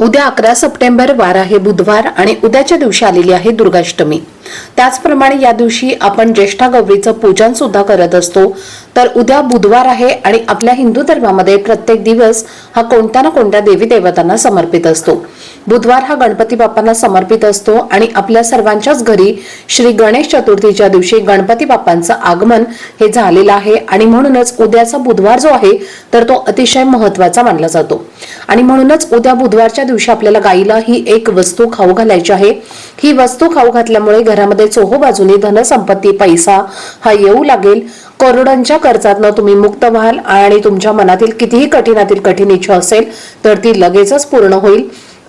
उद्या अकरा सप्टेंबर वार आहे बुधवार आणि उद्याच्या दिवशी आलेली आहे दुर्गाष्टमी. त्याचप्रमाणे या दिवशी आपण ज्येष्ठा गौरीचं पूजन सुद्धा करत असतो. तर उद्या बुधवार आहे आणि आपल्या हिंदू धर्मामध्ये प्रत्येक दिवस हा कोणत्या ना कोणत्या देवी देवतांना समर्पित असतो. बुधवार हा गणपती बाप्पांना समर्पित असतो आणि आपल्या सर्वांच्याच घरी श्री गणेश चतुर्थीच्या दिवशी गणपती बाप्पांचं आगमन हे झालेलं आहे. आणि म्हणूनच उद्याचा बुधवार जो आहे तर तो अतिशय महत्त्वाचा मानला जातो. आणि म्हणूनच उद्या बुधवारच्या दिवशी आपल्याला गाईला ही एक वस्तू खाऊ घालायची आहे. ही वस्तू खाऊ घातल्यामुळे घरामध्ये चोहो बाजूने धनसंपत्ती पैसा हा येऊ लागेल. करोडांच्या कर्जातनं तुम्ही मुक्त व्हाल आणि तुमच्या मनातील कितीही कठीणातील कठीण इच्छा असेल तर ती लगेचच पूर्ण होईल.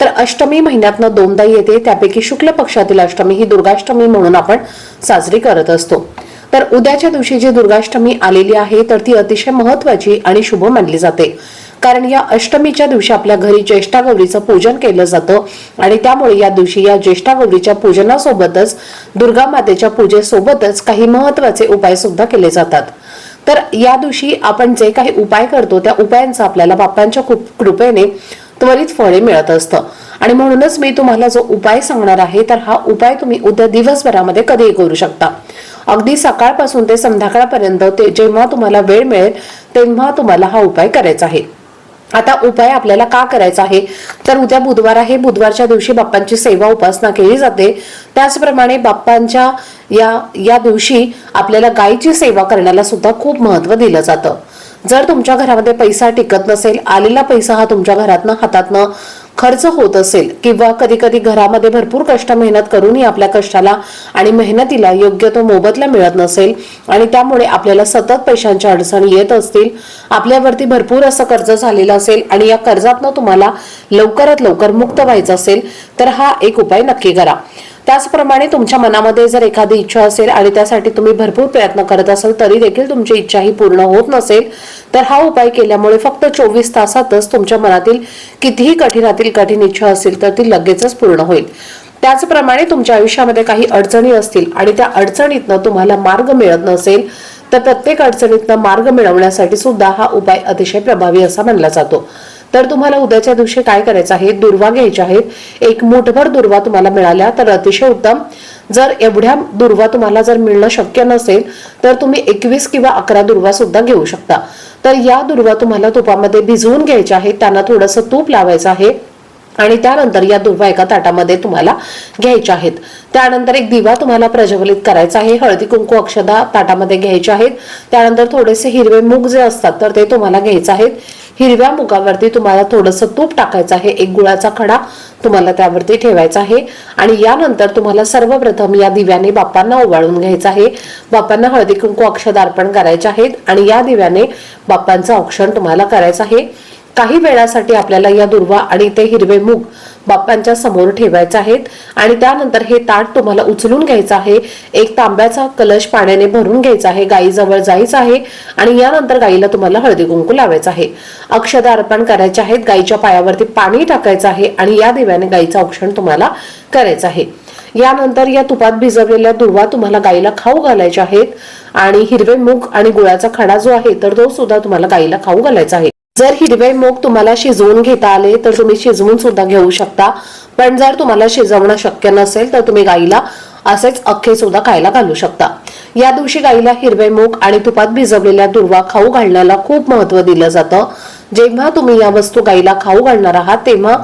तर अष्टमी महिन्यातनं दोनदा येते त्यापैकी शुक्ल पक्षातील अष्टमी ही दुर्गाष्टमी म्हणून आपण साजरी करत असतो. तर उद्याच्या दिवशी जी दुर्गाष्टमी आलेली आहे तर ती अतिशय महत्वाची आणि शुभ मानली जाते. कारण या अष्टमीच्या दिवशी आपल्या घरी ज्येष्ठा गौरीचं पूजन केलं जातं आणि त्यामुळे या दिवशी या ज्येष्ठा गौरीच्या पूजनासोबतच दुर्गा मातेच्या पूजेसोबतच काही महत्त्वाचे उपाय सुद्धा केले जातात. तर या दिवशी आपण जे काही उपाय करतो त्या उपायांचा आपल्याला बाप्पांच्या कृप- कृपेने त्वरित फळे मिळत असतं. आणि म्हणूनच मी तुम्हाला जो उपाय सांगणार आहे तर हा उपाय तुम्ही उद्या दिवसभरामध्ये कधीही करू शकता. अगदी सकाळपासून ते संध्याकाळपर्यंत ते जेव्हा तुम्हाला वेळ मिळेल तेव्हा तुम्हाला हा उपाय करायचा आहे. आता उपाय आपल्याला का करायचा आहे? तर उद्या बुधवार आहे. बुधवारच्या दिवशी बाप्पांची सेवा उपासना केली जाते. त्याचप्रमाणे बाप्पांच्या या या दिवशी आपल्याला गायीची सेवा करण्याला सुद्धा खूप महत्त्व दिलं जातं. जर तुमच्या घरामध्ये पैसा टिकत नसेल आलेला पैसा हा तुमच्या घरातनं हातातनं खर्च होत असेल किंवा कधी कधी घरामध्ये भरपूर कष्ट मेहनत करूनही आपल्या कष्टाला आणि मेहनतीला योग्य तो मोबदला मिळत नसेल आणि त्यामुळे आपल्याला सतत पैशांच्या अडचणी येत असतील आपल्यावरती भरपूर असं कर्ज झालेलं असेल आणि या कर्जातनं तुम्हाला लवकरात लवकर मुक्त व्हायचं असेल तर हा एक उपाय नक्की करा. त्याचप्रमाणे तुमच्या मनामध्ये जर एखादी इच्छा असेल आणि त्यासाठी तुम्ही भरपूर प्रयत्न करत असाल तरी देखील तुमची इच्छा ही पूर्ण होत नसेल तर हा उपाय केल्यामुळे फक्त चोवीस तासातच तुमच्या मनातील कितीही कठीणातील कठीण इच्छा असेल तर ती लगेचच पूर्ण होईल. त्याचप्रमाणे तुमच्या आयुष्यामध्ये काही अडचणी असतील आणि त्या अडचणीतनं तुम्हाला मार्ग मिळत नसेल तर प्रत्येक अडचणीतनं मार्ग मिळवण्यासाठी सुद्धा हा उपाय अतिशय प्रभावी असा मानला जातो. तर तुम्हाला उद्याच्या दिवशी काय करायचं आहे? दुर्वा घ्यायच्या आहेत. एक मुठभर दुर्वा तुम्हाला मिळाल्या. तर अतिशय उत्तम. जर एवढ्या दुर्वा तुम्हाला जर मिळणं शक्य नसेल तर तुम्ही एकवीस किंवा अकरा दुर्वा सुद्धा घेऊ शकता. तर या दुर्वा तुम्हाला तुपामध्ये भिजवून घ्यायच्या आहेत. त्यांना थोडंसं तूप लावायचं आहे. आणि त्यानंतर या दुर्वा एका ताटामध्ये तुम्हाला घ्यायच्या आहेत. त्यानंतर एक दिवा तुम्हाला प्रज्वलित करायचा आहे. हळदी कुंकू अक्षदा ताटामध्ये घ्यायच्या आहेत. त्यानंतर थोडेसे हिरवे मूग जे असतात तर ते तुम्हाला घ्यायचं आहेत. हिरव्या मुगावरती तुम्हाला थोडंसं तूप टाकायचं आहे. एक गुळाचा खडा तुम्हाला त्यावरती ठेवायचा आहे. आणि यानंतर तुम्हाला सर्वप्रथम या दिव्याने बाप्पांना ओवाळून घ्यायचं आहे. बाप्पांना हळदी कुंकू अक्षद अर्पण करायचे आहेत. आणि या दिव्याने बाप्पांचं औक्षण तुम्हाला करायचं आहे. काही वेळासाठी आपल्याला या दुर्वा आणि ते हिरवे मूग बाप्पांच्या समोर ठेवायचे आहेत. आणि त्यानंतर हे ताट तुम्हाला उचलून घ्यायचं आहे. एक तांब्याचा कलश पाण्याने भरून घ्यायचा आहे. गायीजवळ जायचं आहे. आणि यानंतर गायीला तुम्हाला हळदी कुंकू लावायचं आहे. अक्षदा अर्पण करायचे आहेत. गायीच्या पायावरती पाणी टाकायचं आहे. आणि या दिव्याने गायीचं औक्षण तुम्हाला करायचं आहे. यानंतर या तुपात भिजवलेल्या दुर्वा तुम्हाला गाईला खाऊ घालायच्या आहेत. आणि हिरवे मूग आणि गुळाचा खडा जो आहे तर तो सुद्धा तुम्हाला गाईला खाऊ घालायचा आहे. जर हिरवे मूग तुम्हाला शिजवून घेता आले तर तुम्ही शिजवून सुद्धा घेऊ शकता. पण जर तुम्हाला शिजवणं शक्य नसेल तर तुम्ही गाईला असेच अख्खे सुद्धा खायला घालू शकता. या दिवशी गाईला हिरवे मूग आणि तुपात भिजवलेल्या दुर्वा खाऊ घालण्याला खूप महत्त्व दिलं जातं. जेव्हा तुम्ही या वस्तू गाईला खाऊ घालणार आहात तेव्हा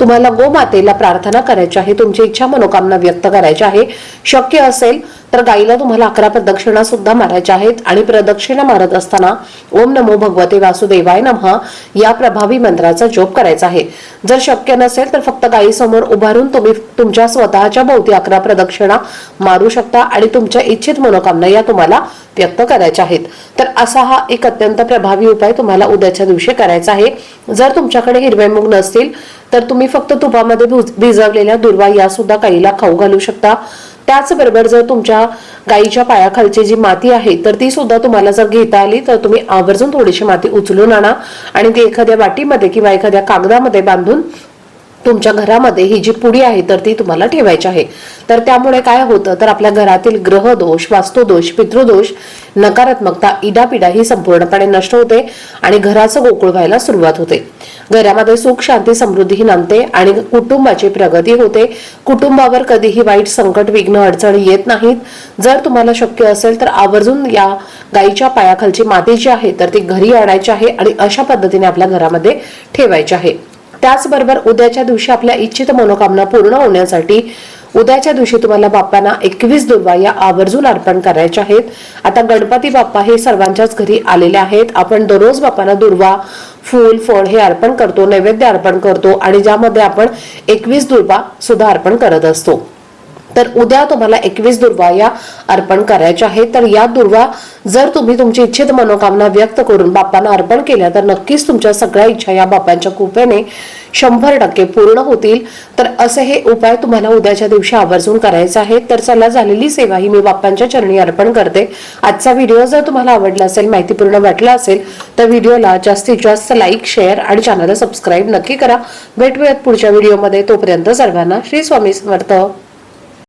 तुम्हाला गोमातेला प्रार्थना करायची आहे तुमची इच्छा मनोकामना व्यक्त करायची आहे शक्य असेल तर गाईला तुम्हाला अकरा प्रदक्षिणा सुद्धा मारायच्या आहेत आणि प्रदक्षिणा मारत असताना ओम नमो भगवते वासुदेवाय नमः या प्रभावी मंत्राचा जप करायचा आहे. जर शक्य नसेल तर फक्त गायीसमोर उभारून तुम्ही तुमच्या स्वतःच्या भोवती अकरा प्रदक्षिणा मारू शकता आणि तुमच्या इच्छित मनोकामना या तुम्हाला व्यक्त करायच्या आहेत. तर असा हा एक अत्यंत प्रभावी उपाय तुम्हाला उद्याच्या दिवशी करायचा आहे. जर तुमच्याकडे हिरवे मूग नसतील तर तुम्ही फक्त तुपामध्ये भिजवलेल्या दुर्वा या सुद्धा गाईला खाऊ घालू शकता. त्याचबरोबर जर तुमच्या गाईच्या पायाखालची जी माती आहे तर ती सुद्धा तुम्हाला जर घेता आली तर तुम्ही आवर्जून थोडीशी माती उचलून आणा. आणि ती एखाद्या वाटीमध्ये किंवा एखाद्या कागदामध्ये बांधून तुमच्या घरामध्ये ही जी पुडी आहे तर ती तुम्हाला ठेवायची आहे. तर त्यामुळे काय होतं तर आपल्या घरातील ग्रहदोष वास्तुदोष पितृदोष नकारात्मकता इडापिडा ही संपूर्णपणे नष्ट होते आणि घराचं गोकुळ व्हायला सुरुवात होते. घरामध्ये सुख शांती समृद्धी नांदते आणि कुटुंबाची प्रगती होते. कुटुंबावर कधीही वाईट संकट विघ्न अडचणी येत नाहीत. जर तुम्हाला शक्य असेल तर आवर्जून या गाईच्या पायाखालची माती जी आहे तर ती घरी आणायची आहे आणि अशा पद्धतीने आपल्या घरामध्ये ठेवायची आहे. त्याचबरोबर उद्याच्या दिवशी आपल्या इच्छित मनोकामना पूर्ण होण्यासाठी उद्याच्या दिवशी तुम्हाला बाप्पांना एकवीस दुर्वा या आवर्जून अर्पण करायच्या आहेत. आता गणपती बाप्पा हे सर्वांच्याच घरी आलेले आहेत. आपण दररोज बाप्पांना दुर्वा फूल फळ हे अर्पण करतो नैवेद्य अर्पण करतो आणि ज्यामध्ये आपण एकवीस दुर्वा सुद्धा अर्पण करत असतो. तर उद्या तुम्हाला एकवीस दुर्वा या अर्पण करायच्या आहेत. तर या दुर्वा जर तुम्ही तुमची इच्छित मनोकामना व्यक्त करून बाप्पांना अर्पण केल्या तर नक्कीच तुमच्या सगळ्या इच्छा या बाप्पांच्या कृपेने शंभर टक्के पूर्ण होतील. तर असे हे उपाय तुम्हाला उद्याच्या दिवशी आवर्जून करायचे आहेत. तर चला झालेली सेवा ही मी बाप्पांच्या चरणी अर्पण करते. आजचा व्हिडिओ जर तुम्हाला आवडला असेल माहितीपूर्ण वाटला असेल तर व्हिडिओला जास्तीत जास्त लाईक शेअर आणि चॅनलला सबस्क्राईब नक्की करा. भेटूयात पुढच्या व्हिडिओमध्ये. तोपर्यंत सर्वांना श्री स्वामी समर्थ.